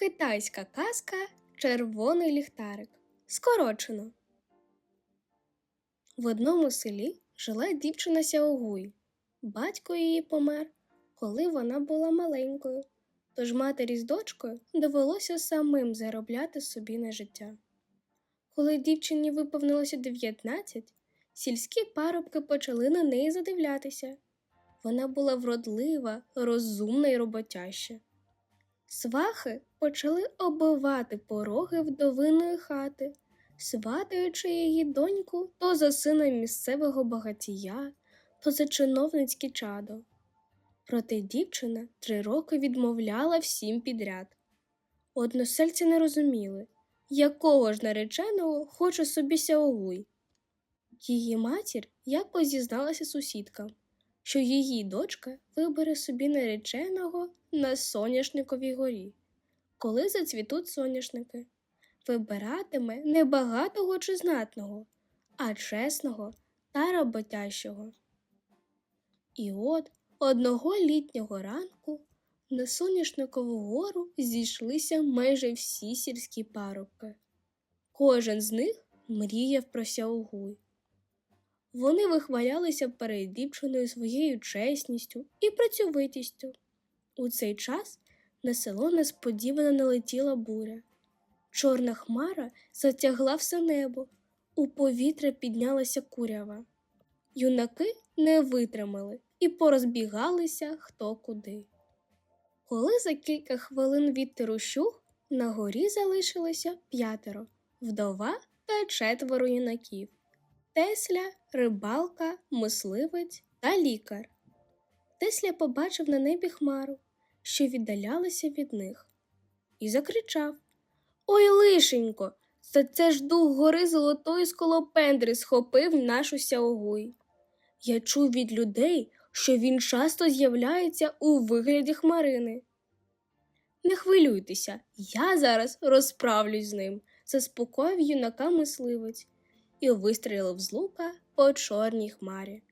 Китайська казка Червоний ліхтарик. Скорочено. В одному селі жила дівчина Сяогуй. Батько її помер, коли вона була маленькою, тож матері з дочкою довелося самим заробляти собі на життя. Коли дівчині виповнилося 19, сільські парубки почали на неї задивлятися. Вона була вродлива, розумна і роботяща. Свахи почали оббивати пороги вдовиної хати, сватаючи її доньку то за сина місцевого багатія, то за чиновницьке чадо. Проте дівчина три роки відмовляла всім підряд. Односельці не розуміли, якого ж нареченого хоче собі сяогуй. Її матір якось зізналася сусідкам, що її дочка вибере собі нареченого на соняшниковій горі, коли зацвітуть соняшники. Вибиратиме не багатого чи знатного, а чесного та роботящого. І от одного літнього ранку на соняшникову гору зійшлися майже всі сільські парубки. Кожен з них мріяв про сяогуй. Вони вихвалялися перед дівчиною своєю чесністю і працьовитістю. У цей час на село несподівано налетіла буря. Чорна хмара затягла все небо, у повітря піднялася курява. Юнаки не витримали і порозбігалися хто куди. Коли за кілька хвилин вітер ущух, на горі залишилося п'ятеро вдова та четверо юнаків Тесля, рибалка, мисливець та лікар. Тесля побачив на небі хмару, що віддалялася від них, і закричав Ой, лишенько, та це ж дух гори золотої сколопендри схопив нашу сяогуй. Я чув від людей, що він часто з'являється у вигляді хмарини. Не хвилюйтеся, я зараз розправлюсь з ним, заспокоїв юнака мисливець і вистрілив з лука по чорній хмарі.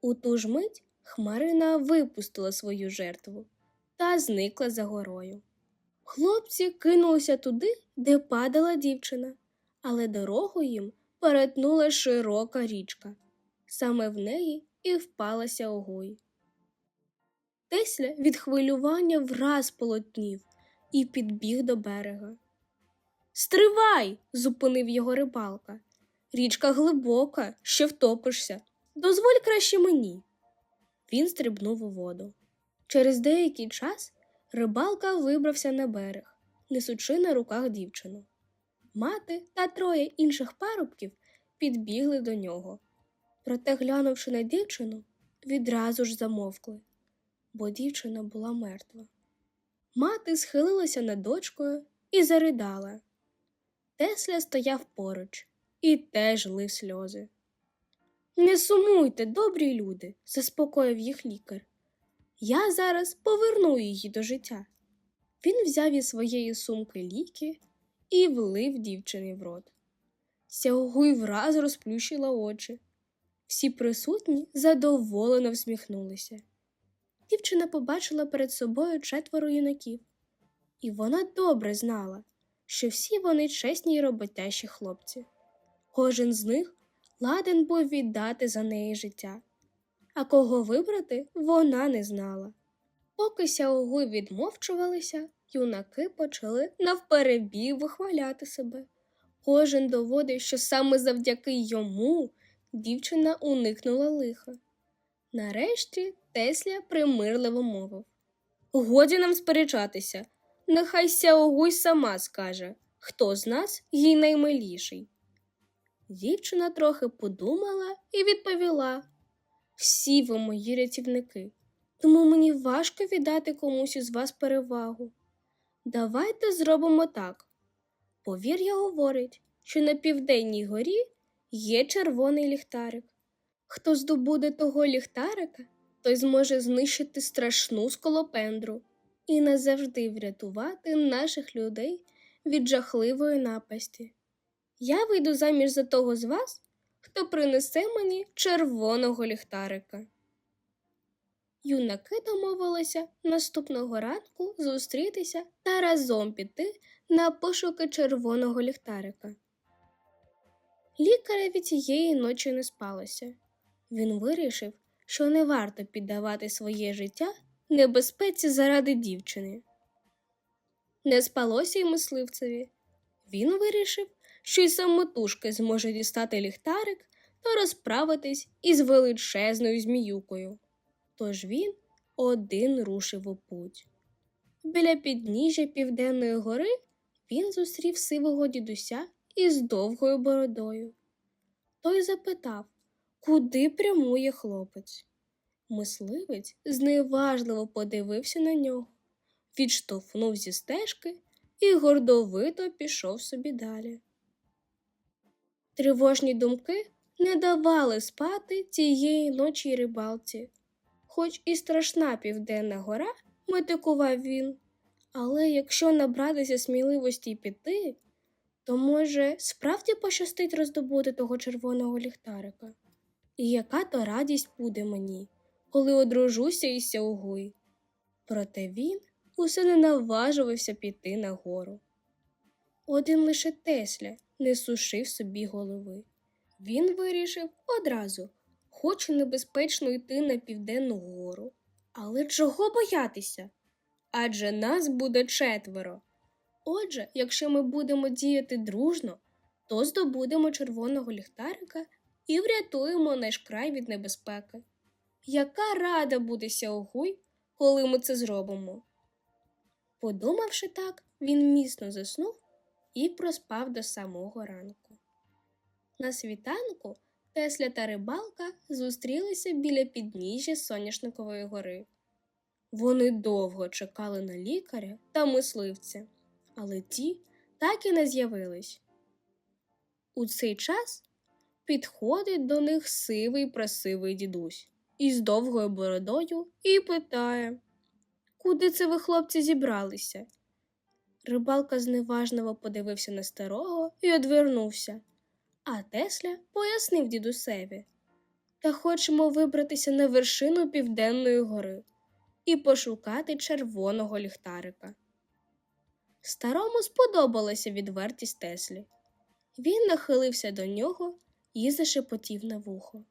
У ту ж мить хмарина випустила свою жертву та зникла за горою. Хлопці кинулися туди, де падала дівчина, але дорогу їм перетнула широка річка. Саме в неї і впалася огой. Тесля від хвилювання враз полотнів і підбіг до берега. Стривай! зупинив його рибалка. Річка глибока, ще втопишся. Дозволь краще мені. Він стрибнув у воду. Через деякий час рибалка вибрався на берег, несучи на руках дівчину. Мати та троє інших парубків підбігли до нього. Проте, глянувши на дівчину, відразу ж замовкли, бо дівчина була мертва. Мати схилилася над дочкою і заридала. Тесля стояв поруч і теж лив сльози. Не сумуйте, добрі люди, заспокоїв їх лікар. Я зараз поверну її до життя. Він взяв із своєї сумки ліки і влив дівчині в рот. Сяогуй враз розплющила очі. Всі присутні задоволено всміхнулися. Дівчина побачила перед собою четверо юнаків, і вона добре знала, що всі вони чесні й роботящі хлопці. Кожен з них ладен був віддати за неї життя, а кого вибрати вона не знала. Поки сяогуй відмовчувалися, юнаки почали навперебій вихваляти себе. Кожен доводив, що саме завдяки йому дівчина уникнула лиха. Нарешті Тесля примирливо мовив Годі нам сперечатися. Нехай Сяогуй сама скаже, хто з нас їй наймиліший. Дівчина трохи подумала і відповіла Всі ви мої рятівники, тому мені важко віддати комусь із вас перевагу. Давайте зробимо так. Повір'я говорить, що на південній горі є червоний ліхтарик. Хто здобуде того ліхтарика, той зможе знищити страшну сколопендру і назавжди врятувати наших людей від жахливої напасті. Я вийду заміж за того з вас, хто принесе мені червоного ліхтарика. Юнаки домовилися наступного ранку зустрітися та разом піти на пошуки червоного ліхтарика. Лікареві цієї ночі не спалося. Він вирішив, що не варто піддавати своє життя небезпеці заради дівчини. Не спалося й мисливцеві. Він вирішив, що й самотужки зможе дістати ліхтарик та розправитись із величезною зміюкою. Тож він один рушив у путь. Біля підніжжя Південної гори він зустрів сивого дідуся із довгою бородою. Той запитав, куди прямує хлопець. Мисливець зневажливо подивився на нього, відштовхнув зі стежки і гордовито пішов собі далі. Тривожні думки не давали спати цієї ночі рибалці. Хоч і страшна південна гора, метикував він, але якщо набратися сміливості й піти, то, може, справді пощастить роздобути того червоного ліхтарика. І яка то радість буде мені, коли одружуся із Сяугуй. Проте він усе не наважувався піти на гору. Один лише Тесля не сушив собі голови. Він вирішив одразу, хоче небезпечно йти на південну гору. Але чого боятися? Адже нас буде четверо. Отже, якщо ми будемо діяти дружно, то здобудемо червоного ліхтарика і врятуємо наш край від небезпеки. Яка рада буде Сяогуй, коли ми це зробимо? Подумавши так, він міцно заснув і проспав до самого ранку. На світанку Тесля та рибалка зустрілися біля підніжжя Соняшникової гори. Вони довго чекали на лікаря та мисливця, але ті так і не з'явились. У цей час підходить до них сивий просивий дідусь із довгою бородою і питає, куди це ви, хлопці, зібралися? Рибалка зневажливо подивився на старого і одвернувся, а Тесля пояснив дідусеві та хочемо вибратися на вершину південної гори і пошукати червоного ліхтарика. Старому сподобалася відвертість Теслі. Він нахилився до нього і зашепотів на вухо.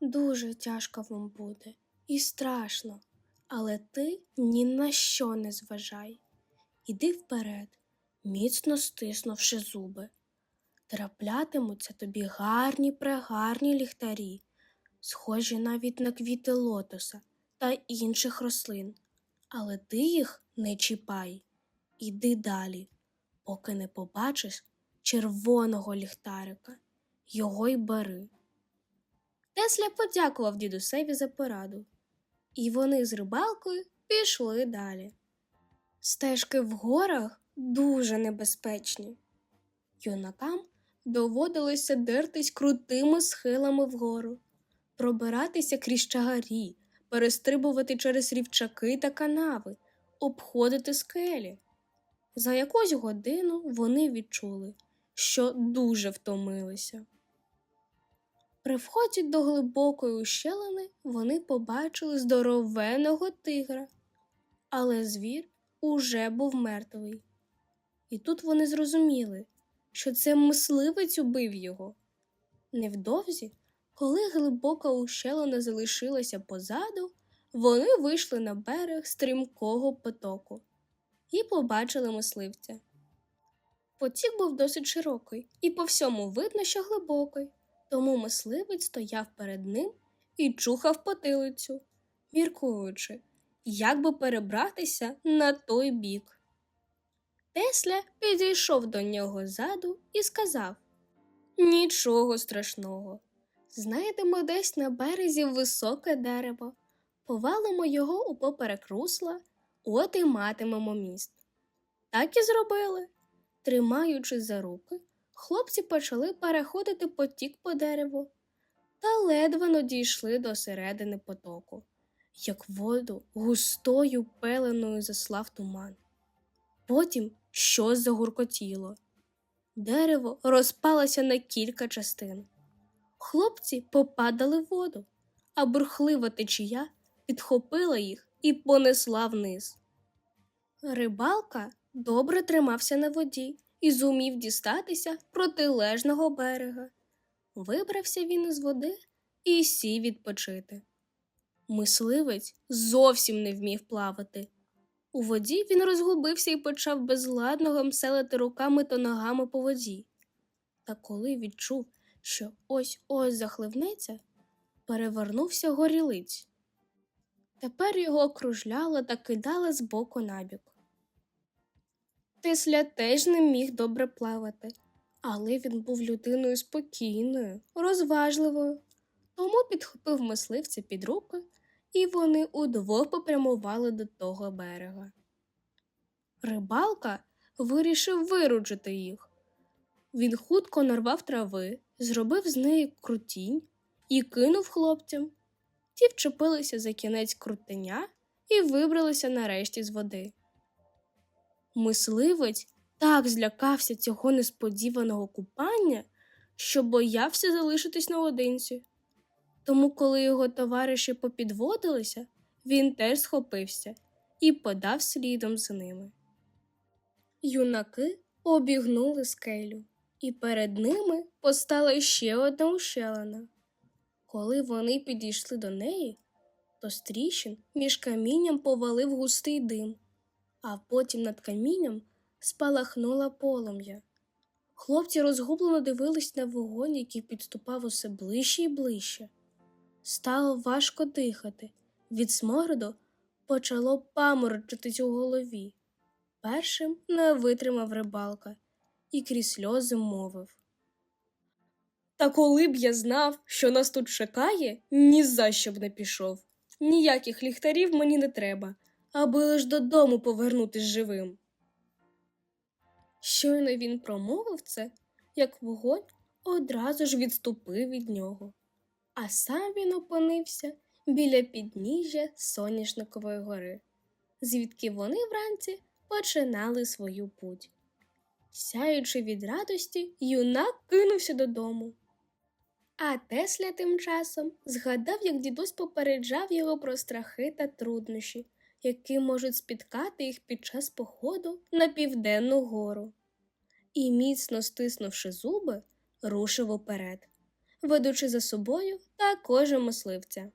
Дуже тяжко вам буде і страшно, але ти ні на що не зважай. Іди вперед, міцно стиснувши зуби. Траплятимуться тобі гарні прегарні ліхтарі, схожі навіть на квіти лотоса та інших рослин. Але ти їх не чіпай. Іди далі, поки не побачиш червоного ліхтарика. Його й бери. Тесля подякував дідусеві за пораду, і вони з рибалкою пішли далі. Стежки в горах дуже небезпечні. Юнакам доводилося дертись крутими схилами вгору, пробиратися крізь чагарі, перестрибувати через рівчаки та канави, обходити скелі. За якусь годину вони відчули, що дуже втомилися. При вході до глибокої ущелини вони побачили здоровеного тигра, але звір уже був мертвий. І тут вони зрозуміли, що це мисливець убив його. Невдовзі, коли глибока ущелина залишилася позаду, вони вийшли на берег стрімкого потоку і побачили мисливця. Потік був досить широкий, і по всьому видно, що глибокий, тому мисливець стояв перед ним і чухав потилицю, міркуючи, як би перебратися на той бік. Тесля підійшов до нього ззаду і сказав Нічого страшного. Знайдемо десь на березі високе дерево, повалимо його у поперек русла, от і матимемо міст. Так і зробили. Тримаючи за руки, хлопці почали переходити потік по дереву та ледве дійшли до середини потоку, як воду густою пеленою заслав туман. Потім щось загуркотіло. Дерево розпалося на кілька частин. Хлопці попадали в воду, а бурхлива течія підхопила їх і понесла вниз. Рибалка добре тримався на воді і зумів дістатися протилежного берега. Вибрався він із води і сів відпочити. Мисливець зовсім не вмів плавати. У воді він розгубився і почав безладно гамселити руками та ногами по воді. Та коли відчув, що ось ось захливнеться, перевернувся горілиць. Тепер його окружляла та кидала з боку на бік. Тесля теж не міг добре плавати, але він був людиною спокійною, розважливою, тому підхопив мисливця під руки, і вони удвох попрямували до того берега. Рибалка вирішив виручити їх. Він хутко нарвав трави, зробив з неї крутінь і кинув хлопцям. Ті вчепилися за кінець крутеня і вибралися нарешті з води. Мисливець так злякався цього несподіваного купання, що боявся залишитись наодинці. Тому, коли його товариші попідводилися, він теж схопився і подав слідом за ними. Юнаки обігнули скелю, і перед ними постала ще одна ущелина. Коли вони підійшли до неї, то з тріщин між камінням повалив густий дим, а потім над камінням спалахнуло полум'я. Хлопці розгублено дивились на вогонь, який підступав усе ближче і ближче. Стало важко дихати. Від смороду почало паморочитись у голові. Першим не витримав рибалка і крізь сльози мовив. Та коли б я знав, що нас тут чекає, ні за що б не пішов. Ніяких ліхтарів мені не треба, аби лиш додому повернутись живим. Щойно він промовив це, як вогонь одразу ж відступив від нього, а сам він опинився біля підніжжя Соняшникової гори, звідки вони вранці починали свою путь. Сяючи від радості, юнак кинувся додому. А Тесля тим часом згадав, як дідусь попереджав його про страхи та труднощі, які можуть спіткати їх під час походу на південну гору. І, міцно стиснувши зуби, рушив уперед, ведучи за собою також мисливця.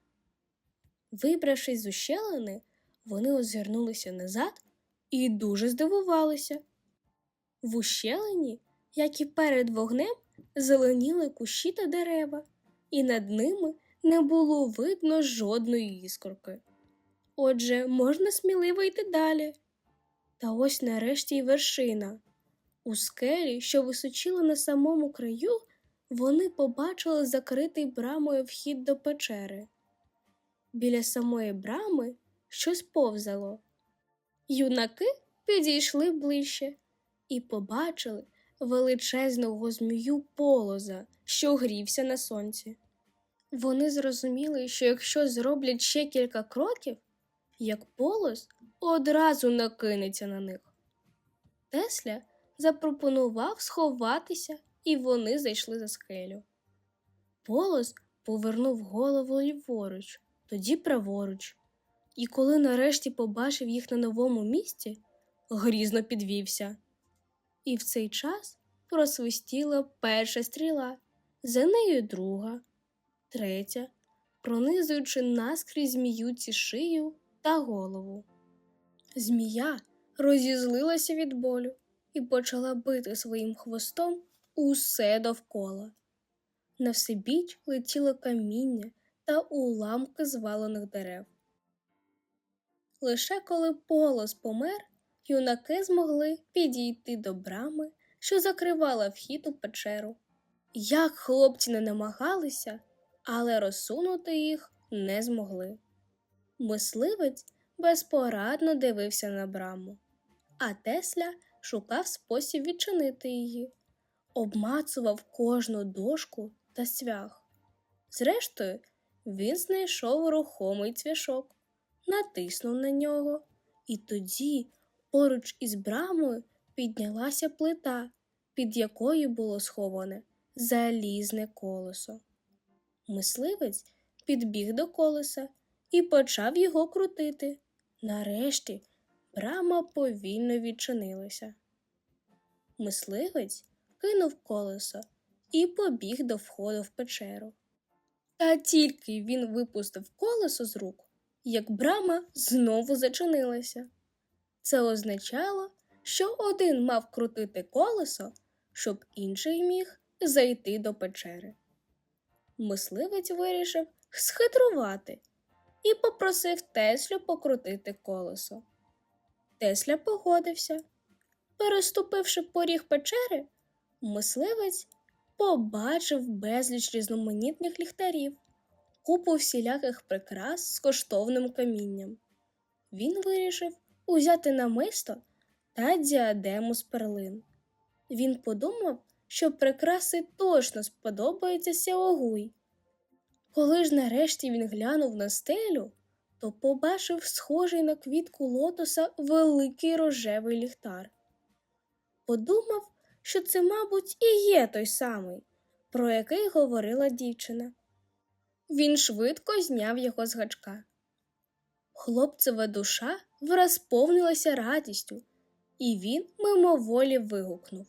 Вибравшись з ущелини, вони озирнулися назад і дуже здивувалися. В ущелині, як і перед вогнем, зеленіли кущі та дерева, і над ними не було видно жодної іскорки. Отже, можна сміливо йти далі. Та ось нарешті й вершина. У скелі, що височила на самому краю, вони побачили закритий брамою вхід до печери. Біля самої брами щось повзало. Юнаки підійшли ближче і побачили величезного змію полоза, що грівся на сонці. Вони зрозуміли, що якщо зроблять ще кілька кроків, як полос одразу накинеться на них. Тесля запропонував сховатися, і вони зайшли за скелю. Полос повернув голову ліворуч, тоді праворуч, і коли нарешті побачив їх на новому місці, грізно підвівся. І в цей час просвистіла перша стріла, за нею друга, третя, пронизуючи наскрізь зміюці шию та голову. Змія розізлилася від болю і почала бити своїм хвостом усе довкола. На всебіч летіло каміння та уламки звалених дерев. Лише коли полос помер, юнаки змогли підійти до брами, що закривала вхід у печеру. Як хлопці не намагалися, але розсунути їх не змогли. Мисливець безпорадно дивився на браму, а Тесля шукав спосіб відчинити її, обмацував кожну дошку та свях. Зрештою, він знайшов рухомий цвяшок, натиснув на нього, і тоді поруч із брамою піднялася плита, під якою було сховане залізне колесо. Мисливець підбіг до колеса і почав його крутити. Нарешті брама повільно відчинилася. Мисливець кинув колесо і побіг до входу в печеру. Та тільки він випустив колесо з рук, як брама знову зачинилася. Це означало, що один мав крутити колесо, щоб інший міг зайти до печери. Мисливець вирішив схитрувати і попросив Теслю покрутити колесо. Тесля погодився. Переступивши поріг печери, мисливець побачив безліч різноманітних ліхтарів, купу всіляких прикрас з коштовним камінням. Він вирішив узяти намисто та діадему з перлин. Він подумав, що прикраси точно сподобаються Сяогуй. Коли ж нарешті він глянув на стелю, то побачив схожий на квітку лотоса великий рожевий ліхтар. Подумав, що це, мабуть, і є той самий, про який говорила дівчина. Він швидко зняв його з гачка. Хлопцева душа враз повнилася радістю, і він мимоволі вигукнув.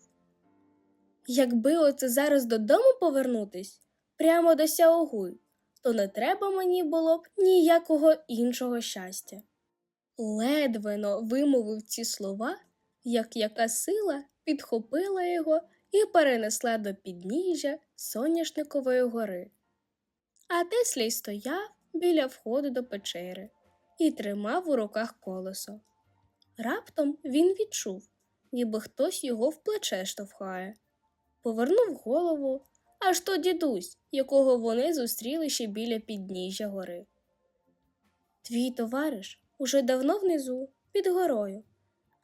Якби оце зараз додому повернутись, прямо до Сяогуй, то не треба мені було б ніякого іншого щастя. Ледвено вимовив ці слова, як яка сила підхопила його і перенесла до підніжжя соняшникової гори. А Теслій стояв біля входу до печери і тримав у руках колесо. Раптом він відчув, ніби хтось його в плече штовхає. Повернув голову, аж то дідусь, якого вони зустріли ще біля підніжжя гори. Твій товариш уже давно внизу, під горою,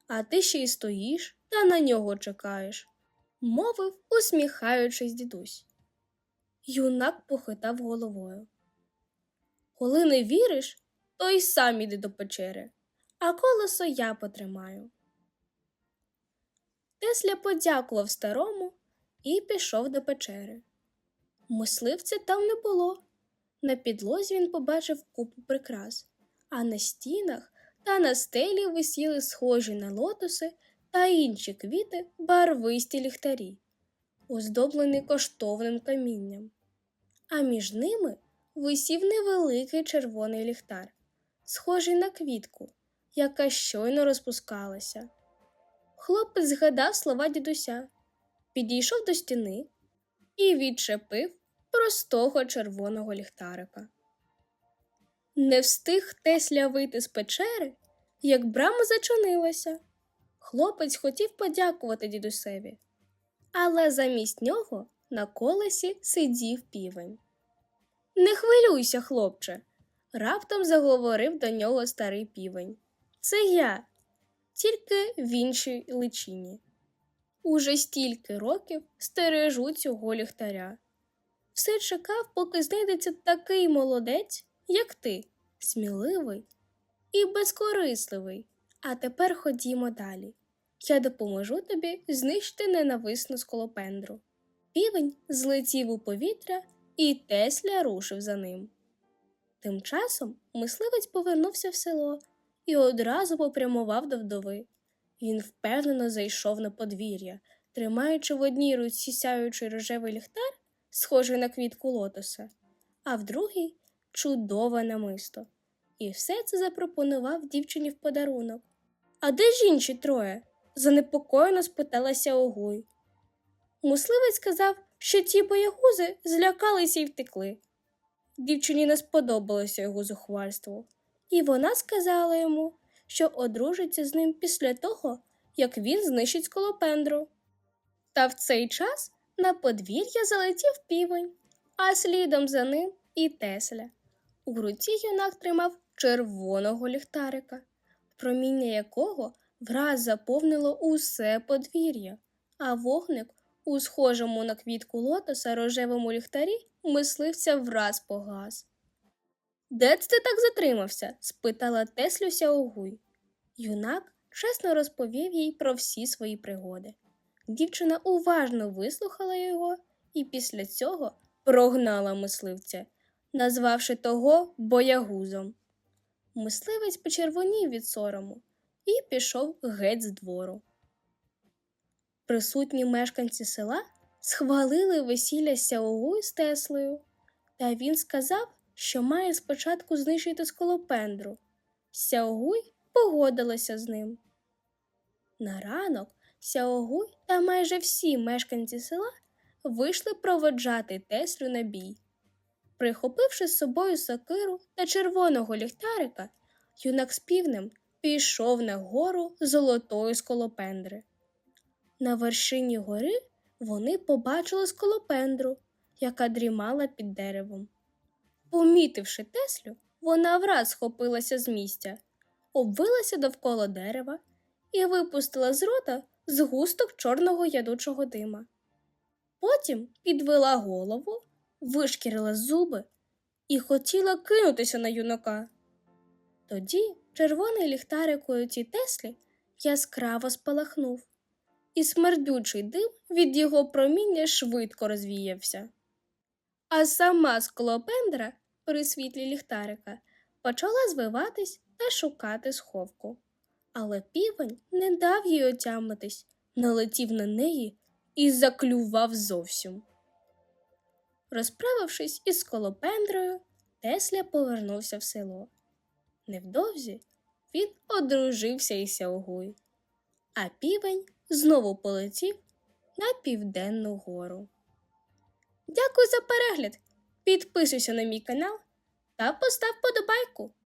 а ти ще й стоїш та на нього чекаєш, мовив, усміхаючись дідусь. Юнак похитав головою. Коли не віриш, то й сам іди до печери, а колесо я потримаю. Тесля подякував старому і пішов до печери. Мисливця там не було. На підлозі він побачив купу прикрас, а на стінах та на стелі висіли схожі на лотоси та інші квіти барвисті ліхтарі, оздоблені коштовним камінням. А між ними висів невеликий червоний ліхтар, схожий на квітку, яка щойно розпускалася. Хлопець згадав слова дідуся, підійшов до стіни і відчепив простого червоного ліхтарика. Не встиг Тесля вийти з печери, як брама зачинилася. Хлопець хотів подякувати дідусеві, але замість нього на колесі сидів півень. Не хвилюйся, хлопче, раптом заговорив до нього старий півень. Це я, тільки в іншій личині. Уже стільки років стережу цього ліхтаря. Все чекав, поки знайдеться такий молодець, як ти, сміливий і безкорисливий. А тепер ходімо далі. Я допоможу тобі знищити ненависну сколопендру. Півень злетів у повітря, і Тесля рушив за ним. Тим часом мисливець повернувся в село і одразу попрямував до вдови. Він впевнено зайшов на подвір'я, тримаючи в одній руці сяючий рожевий ліхтар, схожий на квітку лотоса, а в другій чудове намисто. І все це запропонував дівчині в подарунок. А де ж інші троє? занепокоєно спиталася Огуй. Мисливець сказав, що ті боягузи злякалися і втекли. Дівчині не сподобалося його зухвальство, і вона сказала йому, що одружиться з ним після того, як він знищить сколопендру. Та в цей час на подвір'я залетів півень, а слідом за ним і Тесля. У руці юнак тримав червоного ліхтарика, проміння якого враз заповнило усе подвір'я, а вогник у схожому на квітку лотоса рожевому ліхтарі мисливця враз погас. Де ти так затримався? спитала Теслюся Огуй. Юнак чесно розповів їй про всі свої пригоди. Дівчина уважно вислухала його і після цього прогнала мисливця, назвавши того боягузом. Мисливець почервонів від сорому і пішов геть з двору. Присутні мешканці села схвалили весілля Сяогуй з Теслею, та він сказав, що має спочатку знищити сколопендру. Сяогуй погодилася з ним. На ранок Сяогуй та майже всі мешканці села вийшли проводжати Теслю на бій. Прихопивши з собою сокиру та червоного ліхтарика, юнак з півнем пішов на гору золотої сколопендри. На вершині гори вони побачили сколопендру, яка дрімала під деревом. Помітивши Теслю, вона враз схопилася з місця, обвилася довкола дерева і випустила з рота згусток чорного ядучого дима. Потім підвела голову, вишкірила зуби і хотіла кинутися на юнака. Тоді червоний ліхтарик у оці Теслі яскраво спалахнув, і смердючий дим від його проміння швидко розвіявся. А сама склопендра при світлі ліхтарика почала звиватись та шукати сховку. Але півень не дав їй отямитись, налетів на неї і заклював зовсім. Розправившись із колопендрою, Тесля повернувся в село. Невдовзі він одружився із Сяогуй, а півень знову полетів на південну гору. Дякую за перегляд! Підписуйся на мій канал та постав подобайку.